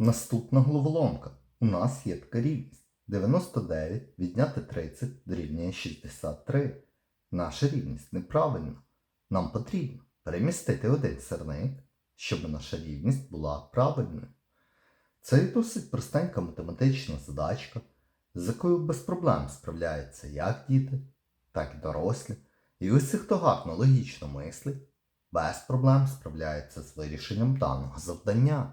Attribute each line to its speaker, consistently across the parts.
Speaker 1: Наступна головоломка. У нас є така рівність. 99 відняти 30 дорівнює 63. Наша рівність неправильна. Нам потрібно перемістити один сирник, щоб наша рівність була правильною. Це досить простенька математична задачка, з якою без проблем справляються як діти, так і дорослі. І усі, хто гарно логічно мислить, без проблем справляються з вирішенням даного завдання.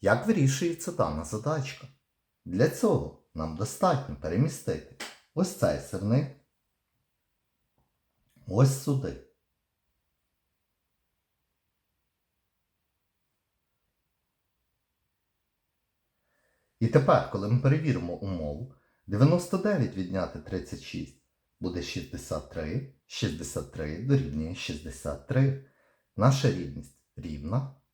Speaker 1: Як вирішується дана задачка? Для цього нам достатньо перемістити ось цей сирник ось сюди. І тепер, коли ми перевіримо умову, 99 відняти 36 буде 63, 63 дорівнює 63. Наша рівність рівна,